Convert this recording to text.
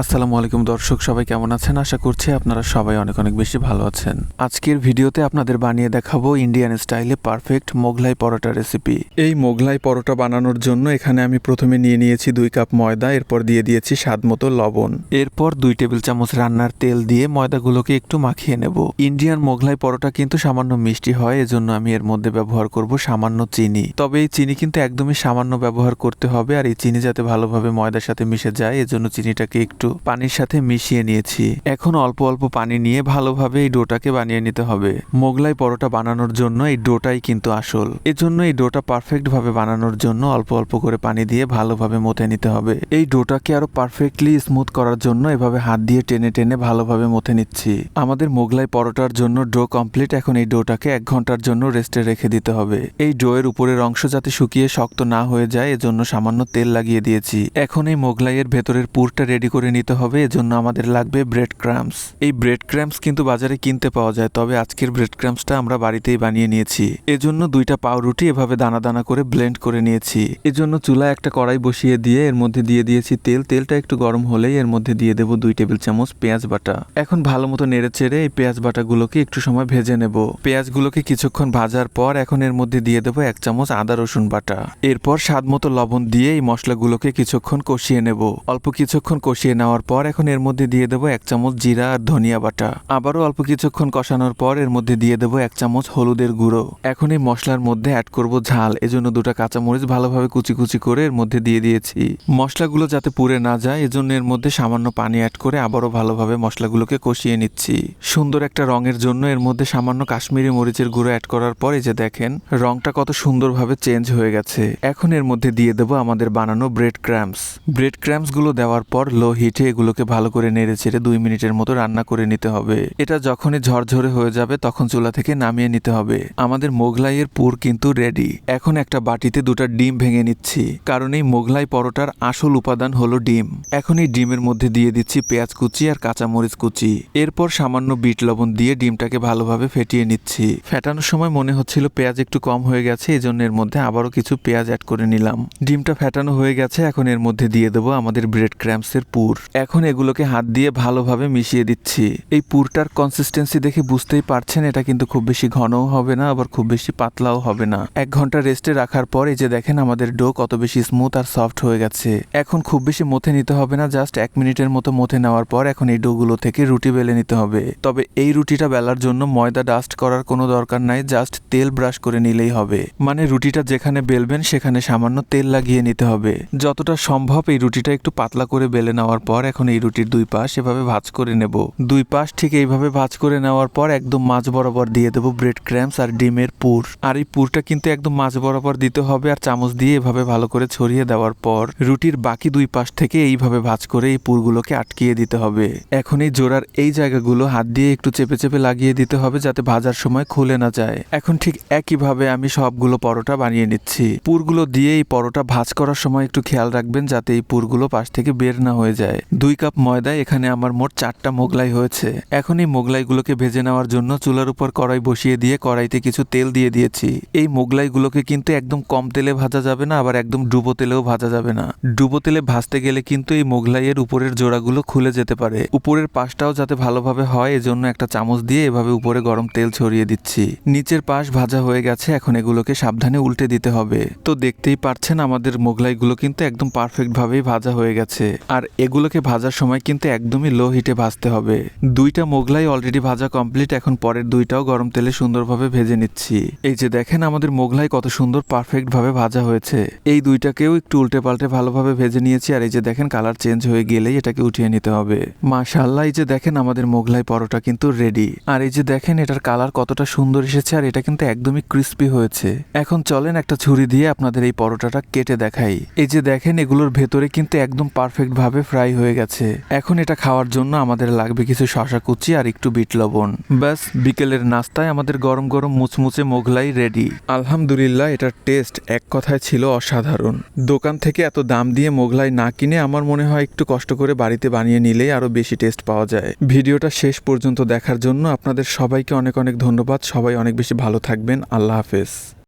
আসসালামু আলাইকুম দর্শক, সবাই কেমন আছেন? আশা করছি আপনারা সবাই অনেক অনেক বেশি ভালো আছেন। আজকের ভিডিওতে আপনাদের বানিয়ে দেখাবো ইন্ডিয়ান স্টাইলে পারফেক্ট মোগলাই পরোটা রেসিপি এই মোগলাই পরোটা বানানোর জন্য এখানে আমি প্রথমে নিয়ে নিয়েছি দুই কাপ ময়দা, এরপর দিয়ে দিয়েছি স্বাদ মতো লবণ। এরপর দুই টেবিল চামচ রান্নার তেল দিয়ে ময়দাগুলোকে একটু মাখিয়ে নেব। ইন্ডিয়ান মোগলাই পরোটা কিন্তু সামান্য মিষ্টি হয়, এজন্য আমি এর মধ্যে ব্যবহার করব সামান্য চিনি। তবে এই চিনি কিন্তু একদমই সামান্য ব্যবহার করতে হবে, আর এই চিনি যাতে ভালোভাবে ময়দার সাথে মিশে যায়, এজন্য চিনিটাকে একটু পানির সাথে মিশিয়ে নিয়েছি। এখন অল্প অল্প পানি নিয়ে ভালোভাবে এই ডোটাকে বানিয়ে নিতে হবে। মোগলাই পরোটা বানানোর জন্য এই ডোটাই কিন্তু আসল। এজন্য এই ডোটা পারফেক্ট ভাবে বানানোর জন্য অল্প অল্প করে পানি দিয়ে ভালোভাবে মথে নিতে হবে। এই ডোটাকে আরও পারফেক্টলি স্মুথ করার জন্য এভাবে হাত দিয়ে টেনে টেনে ভালোভাবে মথে নিচ্ছি। আমাদের মোগলাই পরোটার জন্য ডো কমপ্লিট। এখন এই ডোটাকে এক ঘণ্টার জন্য রেস্টে রেখে দিতে হবে। এই ডো এর উপরের অংশ যাতে শুকিয়ে শক্ত না হয়ে যায়, এজন্য সামান্য তেল লাগিয়ে দিয়েছি। এখন এই মোগলাইয়ের ভেতরের পুরটা রেডি করে নিতে হবে, এজন্য আমাদের লাগবে ব্রেড ক্রামস এই ব্রেড ক্রামস কিন্তু বাজারে কিনতে পাওয়া যায়, তবে আজকের ব্রেড ক্রামসটা আমরা বাড়িতেই বানিয়ে নিয়েছি। এজন্য দুইটা পাউরুটি এভাবে দানা দানা করে ব্লেন্ড করে নিয়েছি। এজন্য চুলায় একটা কড়াই বসিয়ে দিয়ে এর মধ্যে দিয়ে দিয়েছি তেল। তেলটা একটু গরম হলেই এর মধ্যে দিয়ে দেবো দুই টেবিল চামচ পেঁয়াজ বাটা। এখন ভালো মতো নেড়ে চেড়ে এই পেঁয়াজ বাটাগুলোকে একটু সময় ভেজে নেব। পেঁয়াজগুলোকে কিছুক্ষণ ভাজার পর এখন এর মধ্যে দিয়ে দেবো এক চামচ আদা রসুন বাটা। এরপর স্বাদ মতো লবণ দিয়ে এই মশলাগুলোকে কিছুক্ষণ কষিয়ে নেব। অল্প কিছুক্ষণ কষিয়ে নেওয়ার পর এখন এর মধ্যে দিয়ে দেবো এক চামচ জিরা আর ধনিয়া বাটা। আবারও অল্প কিছুক্ষণ কষানোর পর এর মধ্যে দিয়ে দেবো এক চামচ হলুদের গুঁড়ো। এখন এই মশলার মধ্যে অ্যাড করব ঝাল, এজন্য দুটো কাঁচামরিচ ভালোভাবে কুচি কুচি করে এর মধ্যে দিয়ে দিয়েছি। মশলাগুলো যাতে পুড়ে না যায়, এজন্য এর মধ্যে সামান্য পানি অ্যাড করে আবারও ভালোভাবে মশলাগুলোকে কষিয়ে নিচ্ছি। সুন্দর একটা রঙের জন্য এর মধ্যে সামান্য কাশ্মীরি মরিচের গুঁড়ো অ্যাড করার পর যে দেখেন রংটা কত সুন্দরভাবে চেঞ্জ হয়ে গেছে। এখন এর মধ্যে দিয়ে দেবো আমাদের বানানো ব্রেড ক্র্যাম্পস ব্রেড ক্র্যাম্পসগুলো দেওয়ার পর লো হিটে এগুলোকে ভালো করে নেড়ে ছেড়ে দুই মিনিটের মতো রান্না করে নিতে হবে। এটা যখনই ঝরঝরে হয়ে যাবে তখন চুলা থেকে নামিয়ে নিতে হবে। আমাদের মোগলাইয়ের পুর কিন্তু রেডি এখন একটা বাটিতে দুটো ডিম ভেঙে নিচ্ছি, কারণ এই মোগলাই পরোটার আসল উপাদান হলো ডিম। এখন এই ডিমের মধ্যে দিয়ে দিচ্ছি পেঁয়াজ কুচি আর কাঁচামরিচ কুচি। এরপর সামান্য বিট লবণ দিয়ে ডিমটাকে ভালোভাবে ফেটিয়ে নিচ্ছি। ফেটানোর সময় মনে হচ্ছিল পেঁয়াজ একটু কম হয়ে গেছে এই জন্য এর মধ্যে আবারও কিছু পেঁয়াজ অ্যাড করে নিলাম। ডিমটা ফেটানো হয়ে গেছে, এখন এর মধ্যে দিয়ে দেবো আমাদের ব্রেড ক্র্যাম্পসের পুর। এখন এগুলোকে হাত দিয়ে ভালোভাবে মিশিয়ে দিচ্ছি। এই পুরটার কনসিস্টেন্সি দেখে বুঝতেই পারছেন, এটা কিন্তু খুব বেশি ঘনও হবে না, আবার খুব বেশি পাতলাও হবে না। এক ঘণ্টা রেস্টে রাখার পর এই যে দেখেন, আমাদের ডো কত বেশি স্মুথ আর সফট হয়ে গেছে। এখন খুব বেশি মথে নিতে হবে না জাস্ট এক মিনিটের মতো মথে নেওয়ার পর এখন এই ডোগুলো থেকে রুটি বেলে নিতে হবে। তবে এই রুটিটা বেলার জন্য ময়দা ডাস্ট করার কোনো দরকার নাই জাস্ট তেল ব্রাশ করে নিলেই হবে। মানে রুটিটা যেখানে বেলবেন, সেখানে সামান্য তেল লাগিয়ে নিতে হবে। যতটা সম্ভব এই রুটিটা একটু পাতলা করে বেলে নেওয়ার পর এখন এই রুটির দুই পাশ এভাবে ভাঁজ করে নেব। দুই পাশ ঠিক এইভাবে ভাঁজ করে নেওয়ার পর একদম মাছ বরাবর দিয়ে দেবো ব্রেড ক্র্যাম্পস আর ডিমের পুর। আর এই পুরটা কিন্তু একদম মাছ বরাবর দিতে হবে আর চামচ দিয়ে এভাবে ভালো করে ছড়িয়ে দেওয়ার পর রুটির বাকি দুই পাশ থেকে এইভাবে ভাঁজ করে এই পুরগুলোকে আটকিয়ে দিতে হবে। এখন এই জোড়ার এই জায়গাগুলো হাত দিয়ে একটু চেপে চেপে লাগিয়ে দিতে হবে যাতে ভাজার সময় খুলে না যায়। এখন ঠিক একইভাবে আমি সবগুলো পরোটা বানিয়ে নিচ্ছি। পুরগুলো দিয়ে এই পরোটা ভাজ করার সময় একটু খেয়াল রাখবেন যাতে এই পুরগুলো পাশ থেকে বের না হয়ে যায়। দুই কাপ ময়দায় এখানে আমার মোট চারটা মোগলাই হয়েছে। এখন এই মোগলাইগুলোকে ভেজে নেওয়ার জন্য চুলার উপর কড়াই বসিয়ে দিয়ে কড়াইতে কিছু তেল দিয়ে দিয়েছি। এই মোগলাইগুলোকে কিন্তু একদম কম তেলে ভাজা যাবে না, আবার একদম ডুবো তেলেও ভাজা যাবে না। ডুবো তেলে ভাজতে গেলে কিন্তু এই মোগলাইয়ের উপরের জোড়াগুলো খুলে যেতে পারে। উপরের পাশটাও যাতে ভালোভাবে হয়, এজন্য একটা চামচ দিয়ে এভাবে উপরে গরম তেল ছড়িয়ে দিচ্ছি। নিচের পাশ ভাজা হয়ে গেছে, এখন এগুলোকে সাবধানে উল্টে দিতে হবে। তো দেখতেই পারছেন, আমাদের মোগলাইগুলো কিন্তু একদম পারফেক্ট ভাবেই ভাজা হয়ে গেছে। আর এগুলোকে ভাজার সময় কিন্তু একদমই লো হিটে ভাজতে হবে। দুইটা মোগলাই অলরেডি ভাজা কমপ্লিট এখন পরের দুইটাও গরম তেলে সুন্দরভাবে ভেজে নিচ্ছি। এই যে দেখেন আমাদের মোগলাই কত সুন্দর পারফেক্ট ভাবে ভাজা হয়েছে। এই দুইটাকেও একটু উল্টে পাল্টে ভালোভাবে ভেজে নিয়েছি, আর এই যে দেখেন কালার চেঞ্জ হয়ে গেলেই এটাকে উঠিয়ে নিতে হবে। মাশাল্লাহ এই যে দেখেন আমাদের মোগলাই পরোটা কিন্তু রেডি আর এই যে দেখেন এটার কালার কতটা সুন্দর এসেছে, আর এটা কিন্তু একদমই ক্রিস্পি হয়েছে। এখন চলেন একটা ছুরি দিয়ে আপনাদের এই পরোটাটা কেটে দেখাই। এই যে দেখেন এগুলোর ভেতরে কিন্তু একদম পারফেক্ট ভাবে ফ্রাই হয়ে গেছে। এখন এটা খাওয়ার জন্য আমাদের লাগবে কিছু শশা কুচি আর একটু বিট লবণ। ব্যাস, বিকেলের নাস্তায় আমাদের গরম গরম মুচমুচে মোগলাই রেডি। আলহামদুলিল্লাহ, এটার টেস্ট এক কথায় ছিল অসাধারণ। দোকান থেকে এত দাম দিয়ে মোগলাই না কিনে আমার মনে হয় একটু কষ্ট করে বাড়িতে বানিয়ে নিলেই আরও বেশি টেস্ট পাওয়া যায়। ভিডিওটা শেষ পর্যন্ত দেখার জন্য আপনাদের সবাইকে অনেক অনেক ধন্যবাদ। সবাই অনেক বেশি ভালো থাকবেন। আল্লাহ হাফেজ।